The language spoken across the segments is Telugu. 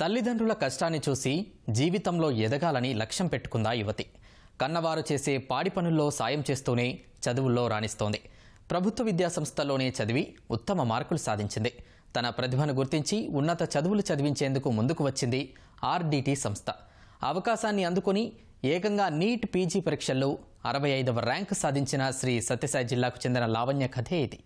తల్లిదండ్రుల కష్టాన్ని చూసి జీవితంలో ఎదగాలని లక్ష్యం పెట్టుకుందా యువతి. కన్నవారు చేసే పాడి పనుల్లో సాయం చేస్తూనే చదువుల్లో రాణిస్తోంది. ప్రభుత్వ విద్యాసంస్థలోనే చదివి ఉత్తమ మార్కులు సాధించింది. తన ప్రతిభను గుర్తించి ఉన్నత చదువులు చదివించేందుకు ముందుకు వచ్చింది ఆర్డిటి సంస్థ. అవకాశాన్ని అందుకొని ఏకంగా నీట్ పీజీ పరీక్షల్లో అరవై ఐదవ ర్యాంకు సాధించిన శ్రీ సత్యసాయి జిల్లాకు చెందిన లావణ్య కథే ఇది.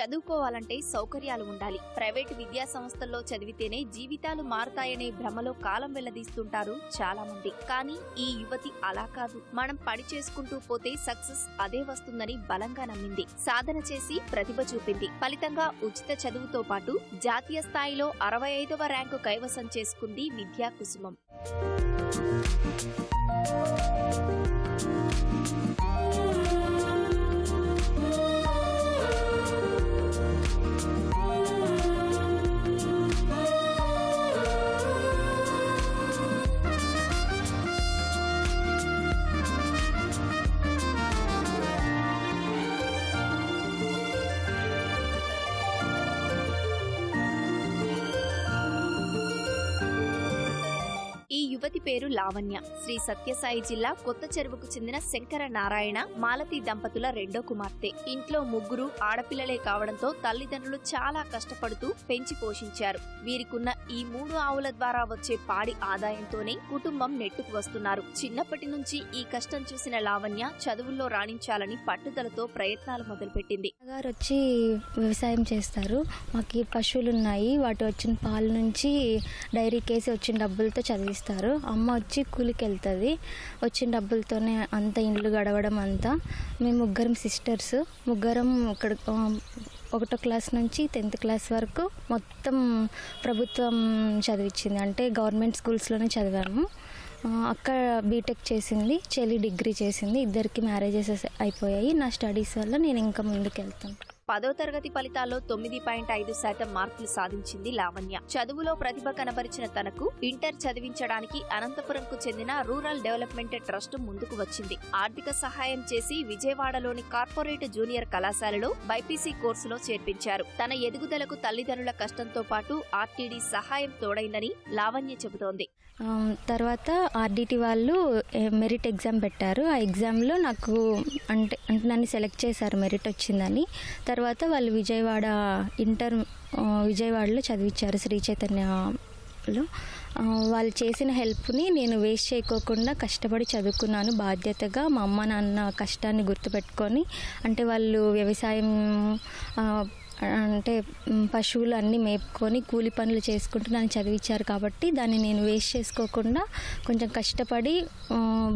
చదువుకోవాలంటే సౌకర్యాలు ఉండాలి. ప్రైవేటు విద్యా సంస్థల్లో చదివితేనే జీవితాలు మారతాయనే భ్రమలో కాలం వెళ్ళదీస్తుంటారు చాలా మంది కానీ ఈ యువతి అలా కాదు. మనం పని చేసుకుంటూ పోతే సక్సెస్ అదే వస్తుందని బలంగా నమ్మింది. సాధన చేసి ప్రతిభ చూపింది. ఫలితంగా ఉచిత చదువుతో పాటు జాతీయ స్థాయిలో అరవై ఐదవ ర్యాంకు కైవసం చేసుకుంది విద్యా కుసుమం. యువతి పేరు లావణ్య. శ్రీ సత్యసాయి జిల్లా కొత్త చెరువుకు చెందిన శంకర నారాయణ మాలతి దంపతుల రెండో కుమార్తె. ఇంట్లో ముగ్గురు ఆడపిల్లలే కావడంతో తల్లిదండ్రులు చాలా కష్టపడుతూ పెంచి పోషించారు. వీరికున్న ఈ మూడు ఆవుల ద్వారా వచ్చే పాడి ఆదాయంతోనే కుటుంబం నెట్టుకు వస్తున్నారు. చిన్నప్పటి నుంచి ఈ కష్టం చూసిన లావణ్య చదువుల్లో రాణించాలని పట్టుదలతో ప్రయత్నాలు మొదలుపెట్టింది. గారు వచ్చి వ్యవసాయం చేస్తారు. మాకు పశువులు ఉన్నాయి వాటి వచ్చిన పాల నుంచి డైరీ కేసి వచ్చిన డబ్బులతో చదివిస్తారు. అమ్మ వచ్చి కూలికి వెళ్తుంది వచ్చిన డబ్బులతోనే అంత ఇండ్లు గడవడం అంతా. మేము ముగ్గురం సిస్టర్స్. ముగ్గురం ఇక్కడ ఒకటో క్లాస్ నుంచి టెన్త్ క్లాస్ వరకు మొత్తం ప్రభుత్వం చదివించింది అంటే గవర్నమెంట్ స్కూల్స్లోనే చదివాము. అక్క బీటెక్ చేసింది చెల్లి డిగ్రీ చేసింది. ఇద్దరికి మ్యారేజెస్ అయిపోయాయి. నా స్టడీస్ వల్ల నేను ఇంకా ముందుకు వెళ్తాను పదో తరగతి ఫలితాల్లో తొమ్మిది పాయింట్ ఐదు శాతం మార్కులు సాధించింది లావణ్య. చదువులో ప్రతిభ కనబరిచిన తనకు ఇంటర్ చదివించడానికి అనంతపురంకు చెందిన రూరల్ డెవలప్మెంట్ ట్రస్ట్ ముందుకు వచ్చింది. ఆర్థిక సహాయం చేసి విజయవాడలోని కార్పొరేట్ జూనియర్ కళాశాలలో బైపీసీ కోర్సులో చేర్పించారు. తన ఎదుగుదలకు తల్లిదండ్రుల కష్టంతో పాటు ఆర్టీడీ సహాయం తోడైందని లావణ్య చెబుతోంది. తర్వాత ఆర్డిటి వాళ్ళు మెరిట్ ఎగ్జామ్ పెట్టారు. ఆ ఎగ్జామ్లో నాకు అంటే అంటే నన్ను సెలెక్ట్ చేశారు మెరిట్ వచ్చిందని. తర్వాత తర్వాత వాళ్ళు విజయవాడ ఇంటర్ విజయవాడలో చదివించారు శ్రీ చైతన్యలో వాళ్ళు చేసిన హెల్ప్ని నేను వేస్ట్ చేయకోకుండా కష్టపడి చదువుకున్నాను. బాధ్యతగా మా అమ్మ నాన్న కష్టాన్ని గుర్తుపెట్టుకొని అంటే వాళ్ళు వ్యవసాయం అంటే పశువులు అన్నీ మేపుకొని కూలి పనులు చేసుకుంటూ నన్ను చదివించారు కాబట్టి దాన్ని నేను వేస్ట్ చేసుకోకుండా కొంచెం కష్టపడి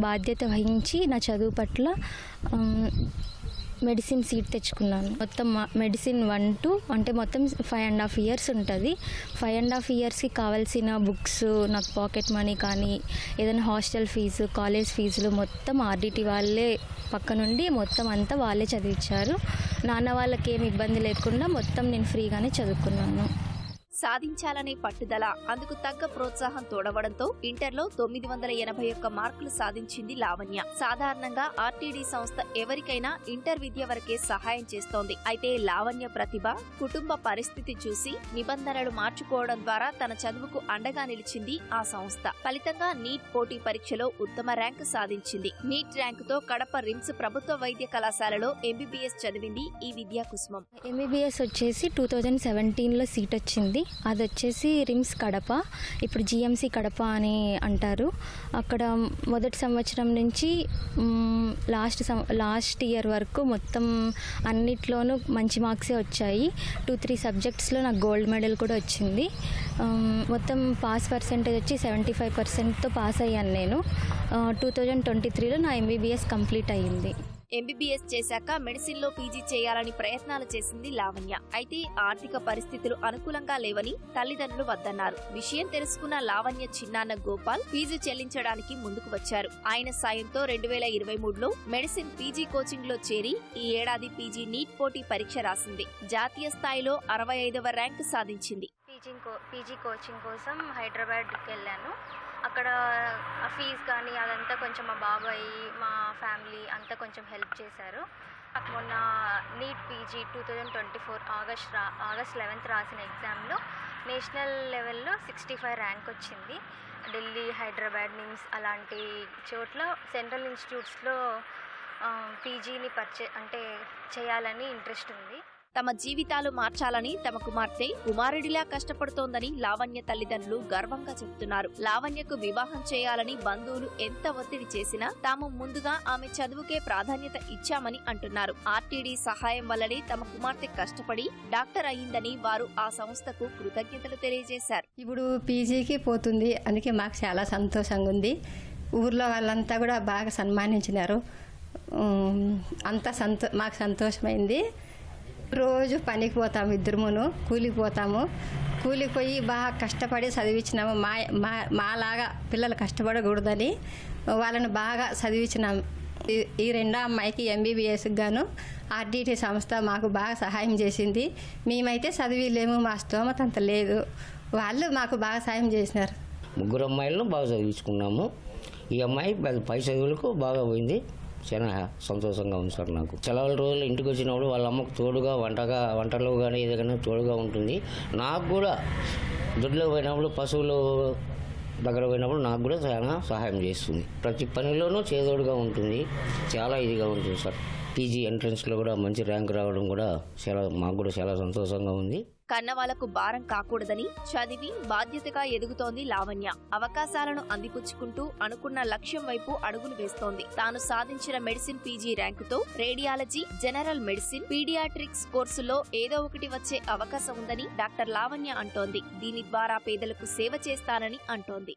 బాధ్యత వహించి నా చదువు పట్ల మెడిసిన్ సీట్ తెచ్చుకున్నాను. మొత్తం మా- మెడిసిన్ వన్ టూ అంటే మొత్తం ఫైవ్ అండ్ హాఫ్ ఇయర్స్ ఉంటుంది. ఫైవ్ అండ్ హాఫ్ ఇయర్స్కి కావాల్సిన బుక్స్ నాకు పాకెట్ మనీ కానీ ఏదైనా హాస్టల్ ఫీజు కాలేజ్ ఫీజులు మొత్తం ఆర్డిటీ వాళ్ళే పక్క నుండి మొత్తం అంతా వాళ్ళే చదివించారు నాన్న వాళ్ళకి ఏమి ఇబ్బంది లేకుండా మొత్తం నేను ఫ్రీగానే చదువుకున్నాను. సాధించాలనే పట్టుదల అందుకు తగ్గ ప్రోత్సాహం తోడవడంతో ఇంటర్లో తొమ్మిది వందల ఎనభై ఒక్క మార్కులు సాధించింది లావణ్య. సాధారణంగా ఆర్టీడీ సంస్థ ఎవరికైనా ఇంటర్ విద్య వరకే సహాయం చేస్తోంది. అయితే లావణ్య ప్రతిభ కుటుంబ పరిస్థితి చూసి నిబంధనలు మార్చుకోవడం ద్వారా తన చదువుకు అండగా నిలిచింది ఆ సంస్థ. ఫలితంగా నీట్ పోటీ పరీక్షలో ఉత్తమ ర్యాంకు సాధించింది. నీట్ ర్యాంకుతో కడప రిమ్స్ ప్రభుత్వ వైద్య కళాశాలలో ఎంబీబీఎస్ చదివింది ఈ విద్యా కుసుమం ఎంబీబీఎస్ వచ్చేసి టూ థౌజండ్ సెవెంటీన్లో సీట్ వచ్చింది. అది వచ్చేసి రిమ్స్ కడప ఇప్పుడు జిఎంసి కడప అని అంటారు. అక్కడ మొదటి సంవత్సరం నుంచి లాస్ట్ సం లాస్ట్ ఇయర్ వరకు మొత్తం అన్నిట్లోనూ మంచి మార్క్సే వచ్చాయి. టూ త్రీ సబ్జెక్ట్స్లో నాకు గోల్డ్ మెడల్ కూడా వచ్చింది. మొత్తం పాస్ పర్సెంటేజ్ వచ్చి సెవెంటీ ఫైవ్ పర్సెంట్తో పాస్ అయ్యాను నేను. టూ థౌజండ్ ట్వంటీ త్రీలో నా ఎంబీబీఎస్ కంప్లీట్ అయ్యింది. ఎంబీబీఎస్ చేశాక మెడిసిన్లో పీజీ చేయాలని ప్రయత్నాలు చేసింది లావణ్య. అయితే ఆర్థిక పరిస్థితులు అనుకూలంగా లేవని తల్లిదండ్రులు వద్దన్నారు. విషయం తెలుసుకున్న లావణ్య చిన్నాన్న గోపాల్ ఫీజు చెల్లించడానికి ముందుకు వచ్చారు. ఆయన సాయంతో రెండు వేల ఇరవై మూడులో మెడిసిన్ పీజీ కోచింగ్లో చేరి ఈ ఏడాది పీజీ నీట్ పోటీ పరీక్ష రాసింది. జాతీయ స్థాయిలో అరవై ఐదవ ర్యాంకు సాధించింది. కో పీజీ కోచింగ్ కోసం హైదరాబాద్కి వెళ్ళాను అక్కడ ఆ ఫీజు కానీ అదంతా కొంచెం మా బాబాయ్ మా ఫ్యామిలీ అంతా కొంచెం హెల్ప్ చేశారు. నాకు మొన్న NEET PG two thousand twenty four August రా ఆగస్ట్ లెవెన్త్ రాసిన ఎగ్జామ్లో నేషనల్ లెవెల్లో సిక్స్టీ ఫైవ్ ర్యాంక్ వచ్చింది. ఢిల్లీ హైదరాబాద్ నిమ్స్ అలాంటి చోట్ల సెంట్రల్ ఇన్స్టిట్యూట్స్లో పీజీని పర్చే అంటే చేయాలని ఇంట్రెస్ట్ ఉంది. తమ జీవితాలు మార్చాలని తమ కుమార్తె కుమారుడిలా కష్టపడుతోందని లావణ్య తల్లిదండ్రులు గర్వంగా చెబుతున్నారు. లావణ్యకు వివాహం చేయాలని బంధువులు ఎంత ఒత్తిడి చేసినా తాము ముందుగా ఆమె చదువుకే ప్రాధాన్యత ఇచ్చామని అంటున్నారు. ఆర్టీడీ సహాయం వల్లనే తమ కుమార్తె కష్టపడి డాక్టర్ అయిందని వారు ఆ సంస్థకు కృతజ్ఞతలు తెలియజేశారు. ఇప్పుడు పీజీకి పోతుంది. అందుకే మాకు చాలా సంతోషంగా ఉంది. ఊర్లో వాళ్ళంతా కూడా బాగా సన్మానించినారు. అంత సంతో మాకు సంతోషమైంది. రోజు పనికి పోతాము ఇద్దరుమును కూలికి పోతాము. కూలికి పోయి బాగా కష్టపడి చదివించినాము మా మా మాలాగా పిల్లలు కష్టపడకూడదని వాళ్ళని బాగా చదివించినాము ఈ- ఈ రెండో అమ్మాయికి ఎంబీబీఎస్కి గాను ఆర్డీటీ సంస్థ మాకు బాగా సహాయం చేసింది. మేమైతే చదివిలేము మా స్తోమత అంత లేదు. వాళ్ళు మాకు బాగా సాయం చేసినారు. ముగ్గురు అమ్మాయిలను బాగా చదివించుకున్నాము. ఈ అమ్మాయి పై చదువులకు బాగా పోయింది. చాలా సంతోషంగా ఉంది సార్ నాకు. సెలవుల రోజులు ఇంటికి వచ్చినప్పుడు వాళ్ళ అమ్మకు తోడుగా వంటగా వంటలో కానీ ఏదైనా తోడుగా ఉంటుంది. నాకు కూడా దొడ్లో పోయినప్పుడు పశువులు దగ్గర పోయినప్పుడు నాకు కూడా చాలా సహాయం చేస్తుంది. ప్రతి పనిలోనూ చేదోడుగా ఉంటుంది. చాలా ఇదిగా ఉంటుంది సార్. పీజీ ఎంట్రన్స్లో కూడా మంచి ర్యాంక్ రావడం కూడా చాలా మాకు కూడా చాలా సంతోషంగా ఉంది. కన్నవాళ్ళకు భారం కాకూడదని చదివి బాధ్యతగా ఎదుగుతోంది లావణ్య. అవకాశాలను అందిపుచ్చుకుంటూ అనుకున్న లక్ష్యం వైపు అడుగులు వేస్తోంది. తాను సాధించిన మెడిసిన్ పీజీ ర్యాంకుతో రేడియాలజీ జనరల్ మెడిసిన్ పీడియాట్రిక్స్ కోర్సులో ఏదో ఒకటి వచ్చే అవకాశం ఉందని డాక్టర్ లావణ్య అంటోంది. దీని ద్వారా పేదలకు సేవ చేస్తానని అంటోంది.